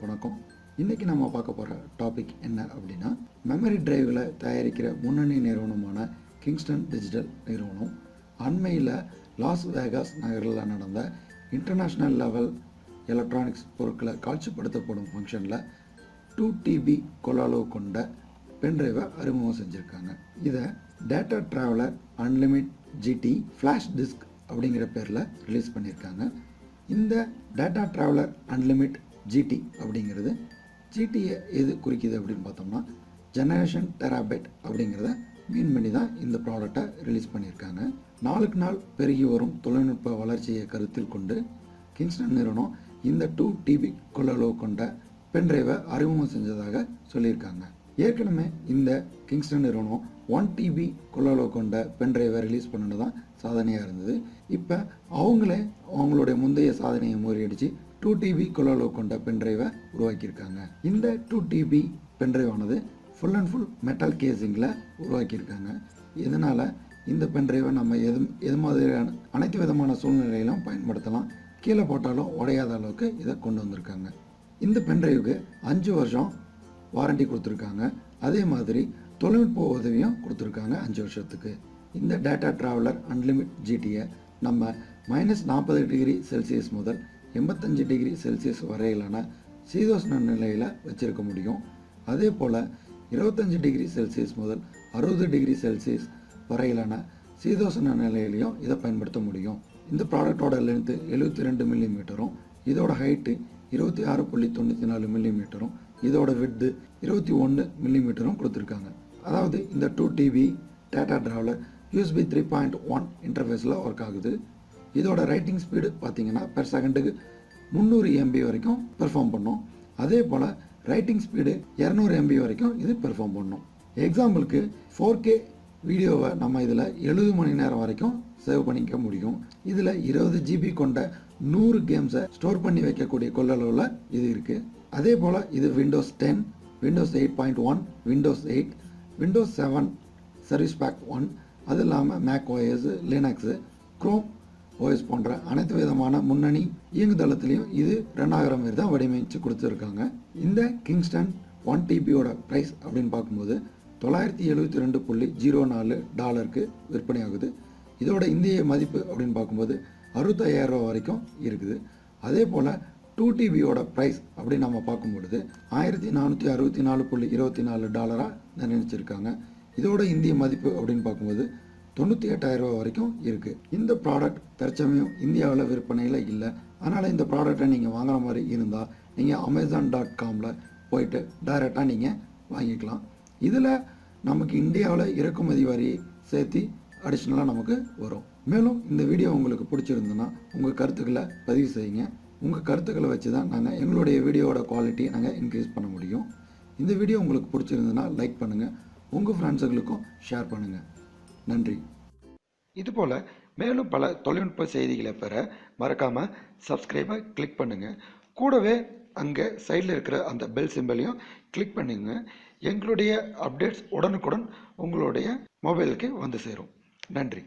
வணக்கம். இன்னைக்கு நம்ம பார்க்க போகிற டாபிக் என்ன அப்படின்னா மெமரி டிரைவ்களை தயாரிக்கிற முன்னணி நிறுவனமான கிங்ஸ்டன் டிஜிட்டல் நிறுவனம் அண்மையில் லாஸ் வேகாஸ் நகரில் நடந்த இன்டர்நேஷ்னல் லெவல் எலக்ட்ரானிக்ஸ் பொருட்களை காட்சிப்படுத்தப்படும் ஃபங்க்ஷனில் டூ டிபி கொலாலோ கொண்ட பென்ட்ரைவை அறிமுகம் செஞ்சுருக்காங்க. இதை data traveler unlimited GT flash disk அப்படிங்கிற பேரில் ரிலீஸ் பண்ணியிருக்காங்க இந்த டேட்டா ட்ராவலர் அன்லிமிட் ஜிடி அப்படிங்கிறது. ஜிடியை எது குறிக்குது அப்படின்னு பார்த்தோம்னா ஜெனரேஷன் டெராபெட் அப்படிங்கிறத மீன் பண்ணி தான் இந்த ப்ராடக்டை ரிலீஸ் பண்ணியிருக்காங்க. நாளுக்கு நாள் பெருகி வரும் தொழில்நுட்ப வளர்ச்சியை கருத்தில் கொண்டு கிங்ஸ்டன் நிறுவனம் இந்த டூ டிபி கொள்ளளவு கொண்ட பென்ட்ரைவை அறிமுகம் செஞ்சதாக சொல்லியிருக்காங்க. ஏற்கனவே இந்த கிங்ஸ்டன் நிறுவனம் ஒன் டிபி கொள்ளளவு கொண்ட பென்ட்ரைவை ரிலீஸ் பண்ணணும் தான் சாதனையாக இருந்தது. இப்போ அவங்களே அவங்களுடைய முந்தைய சாதனையை முறியடித்து டூ டிபி கொள்ளளவு கொண்ட பென்ட்ரைவை உருவாக்கியிருக்காங்க. இந்த டூ டிபி பென்ட்ரைவானது ஃபுல் அண்ட் ஃபுல் மெட்டல் கேசிங்கில் உருவாக்கியிருக்காங்க. இதனால் இந்த பென்ட்ரைவை நம்ம எது எது மாதிரியான அனைத்து விதமான சூழ்நிலையிலும் பயன்படுத்தலாம். கீழே போட்டாலும் உடையாத அளவுக்கு இதை கொண்டு வந்திருக்காங்க. இந்த பென்ட்ரைவுக்கு அஞ்சு வருஷம் வாரண்டி கொடுத்துருக்காங்க. அதே மாதிரி தொழில்நுட்ப உதவியும் கொடுத்துருக்காங்க அஞ்சு வருஷத்துக்கு. இந்த டேட்டா ட்ராவலர் அன்லிமிட் ஜிடியை நம்ம மைனஸ் நாற்பது டிகிரி செல்சியஸ் முதல் எண்பத்தஞ்சு டிகிரி செல்சியஸ் வரையிலான சீதோஷ்ண நிலையில் வச்சுருக்க முடியும். அதே போல் இருபத்தஞ்சி டிகிரி செல்சியஸ் முதல் அறுபது டிகிரி செல்சியஸ் வரையிலான சீதோஷ்ண நிலையிலையும் இதை பயன்படுத்த முடியும். இந்த ப்ராடக்டோட லென்த்து எழுபத்தி ரெண்டு மில்லிமீட்டரும் இதோட ஹைட்டு இருபத்தி ஆறு புள்ளி தொண்ணூற்றி நாலு மில்லிமீட்டரும் இதோட விட்டு இருபத்தி ஒன்று மில்லிமீட்டரும் கொடுத்துருக்காங்க. அதாவது இந்த two TB data traveler USB three point one இன்டர்ஃபேஸில் work ஆகுது. இதோட ரைட்டிங் ஸ்பீடு பார்த்தீங்கன்னா பெர் செகண்டுக்கு முந்நூறு எம்பி வரைக்கும் பெர்ஃபார்ம் பண்ணும். அதே போல் ரைட்டிங் ஸ்பீடு இரநூறு எம்பி வரைக்கும் இது பெர்ஃபார்ம் பண்ணும். எக்ஸாம்பிளுக்கு ஃபோர் கே வீடியோவை நம்ம இதில் எழுபது மணி நேரம் வரைக்கும் சேவ் பண்ணிக்க முடியும். இதில் இருபது ஜிபி கொண்ட நூறு கேம்ஸை ஸ்டோர் பண்ணி வைக்கக்கூடிய கொள்ளளவில் இது இருக்குது அதே போல் இது Windows ten Windows eight point one Windows eight Windows seven service pack one அது இல்லாமல் Mac OS Linux Chrome OS போன்ற அனைத்து விதமான முன்னணி இயங்குதளத்துலேயும் இது ரெண்டாயிரம் பேர் தான் வடிவமைச்சு கொடுத்துருக்காங்க. இந்த கிங்ஸ்டன் ஒன் டிபியோட ப்ரைஸ் அப்படின்னு பார்க்கும்போது தொள்ளாயிரத்தி எழுபத்தி ரெண்டு புள்ளி ஜீரோ நாலு டாலருக்கு விற்பனை ஆகுது இதோட இந்திய மதிப்பு அப்படின்னு பார்க்கும்போது அறுபத்தாயிரம் ரூபா வரைக்கும் இருக்குது. அதே போல் டூ டிபியோட ப்ரைஸ் அப்படின்னு நம்ம பார்க்கும்பொழுது ஆயிரத்தி நானூற்றி அறுபத்தி நாலு புள்ளி இருபத்தி நாலு டாலராக நிர்ணயிச்சிருக்காங்க இதோட இந்திய மதிப்பு அப்படின்னு பார்க்கும்போது தொண்ணூற்றி எட்டாயிரம் ரூபா வரைக்கும் இருக்குது இந்த ப்ராடக்ட் தற்சமயம் இந்தியாவில் விற்பனையில் இல்லை. அதனால் இந்த ப்ராடக்டை நீங்கள் வாங்குற மாதிரி இருந்தால் நீங்கள் அமேசான் டாட் காமில் போயிட்டு டைரெக்டாக நீங்கள் வாங்கிக்கலாம். இதில் நமக்கு இந்தியாவில் இறக்குமதி வரி சேர்த்து அடிஷ்னலாக நமக்கு வரும். மேலும் இந்த வீடியோ உங்களுக்கு பிடிச்சிருந்துன்னா உங்கள் கருத்துக்களை பதிவு செய்யுங்க. உங்கள் கருத்துக்களை வச்சு தான் நாங்கள் எங்களுடைய வீடியோவோட குவாலிட்டியை நாங்கள் இன்க்ரீஸ் பண்ண முடியும். இந்த வீடியோ உங்களுக்கு பிடிச்சிருந்ததுன்னா லைக் பண்ணுங்கள் உங்கள் ஃப்ரெண்ட்ஸுகளுக்கும் ஷேர் பண்ணுங்கள் நன்றி. இதுபோல் மேலும் பல தொழில்நுட்ப செய்திகளை பெற மறக்காமல் சப்ஸ்கிரைபை கிளிக் பண்ணுங்கள் கூடவே அங்கே சைடில் இருக்கிற அந்த பெல் சிம்பிளையும் கிளிக் பண்ணுங்க. எங்களுடைய அப்டேட்ஸ் உடனுக்குடன் உங்களுடைய மொபைலுக்கு வந்து சேரும். நன்றி.